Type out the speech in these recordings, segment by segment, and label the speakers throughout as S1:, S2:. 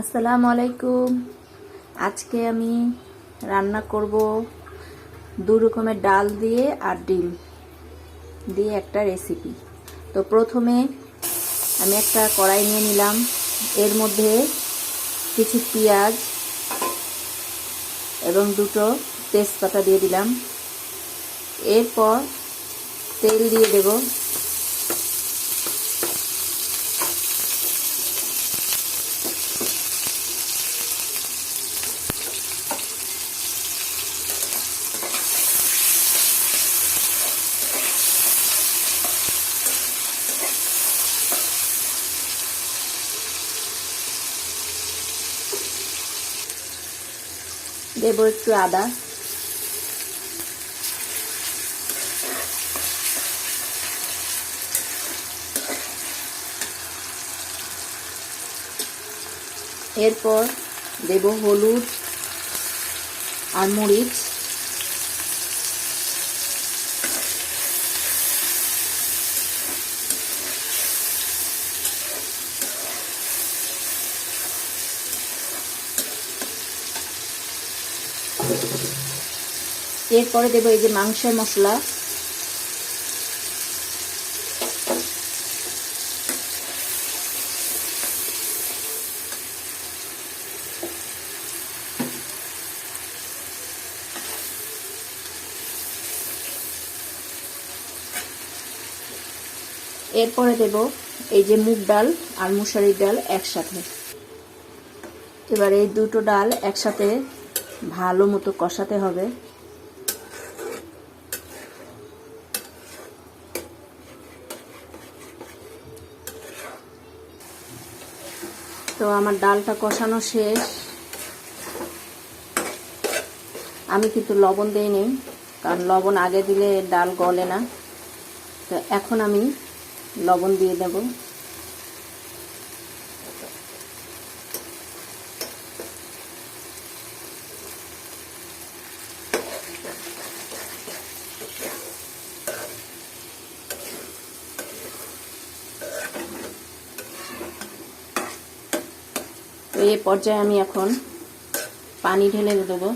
S1: আসসালামু আলাইকুম। আজকে আমি রান্না করব দু রকমের ডাল দিয়ে আর ডিম দিয়ে একটা রেসিপি তো প্রথমে আমি একটা কড়াই নিয়ে নিলাম। এর মধ্যে কিছু পেঁয়াজ এবং দুটো তেজপাতা দিয়ে দিলাম। এরপর তেল দিয়ে দেব দেবো একটু আদা। এরপর দেব হলুদ আর মরিচ। এরপরে দেবো এই যে মাংসের মশলা। এরপরে দেব এই যে মুগ ডাল আর মুসারির ডাল একসাথে। এবার এই দুটো ডাল একসাথে ভালো মতো কষাতে হবে। তো আমার ডালটা কষানো শেষ। আমি কিন্তু লবণ দিইনি, কারণ লবণ আগে দিলে ডাল গলে না। তো এখন আমি লবণ দিয়ে দেব। তো এই পর্যায়ে আমি এখন পানি ঢেলে দেবো।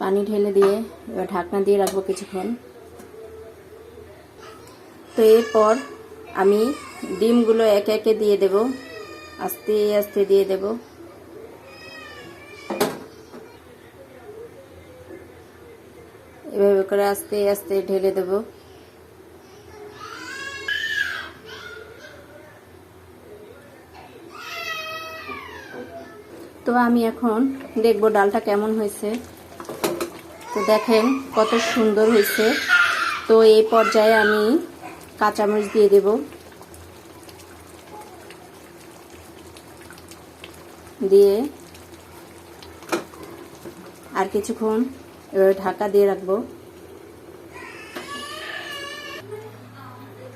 S1: পানি ঢেলে দিয়ে এবার ঢাকনা দিয়ে রাখব কিছুক্ষণ। তো এরপর আমি ডিমগুলো একে একে দিয়ে দেব। আস্তে আস্তে দিয়ে দেব। এভাবে করে আস্তে আস্তে ঢেলে দেব। তো আমি এখন দেখব ডালটা কেমন হয়েছে। তো দেখেন কত সুন্দর হয়েছে। তো এই পর্যায়ে আমি কাঁচামরিচ দিয়ে দেব। দিয়ে আর কিছুক্ষণ এবার ঢাকা দিয়ে রাখব।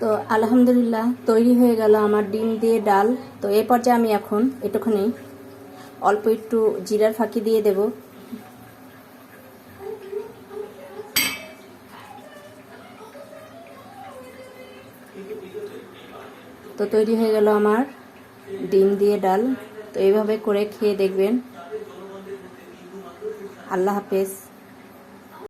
S1: তো আলহামদুলিল্লাহ তৈরি হয়ে গেল আমার ডিম দিয়ে ডাল। তো এই পর্যায়ে আমি এখন একটুখানি অল্প একটু জিরার ফাঁকি দিয়ে দেবো। তো তৈরি হয়ে গেল আমার ডিম দিয়ে ডাল। তো এইভাবে করে খেয়ে দেখবেন। আল্লাহ হাফেজ।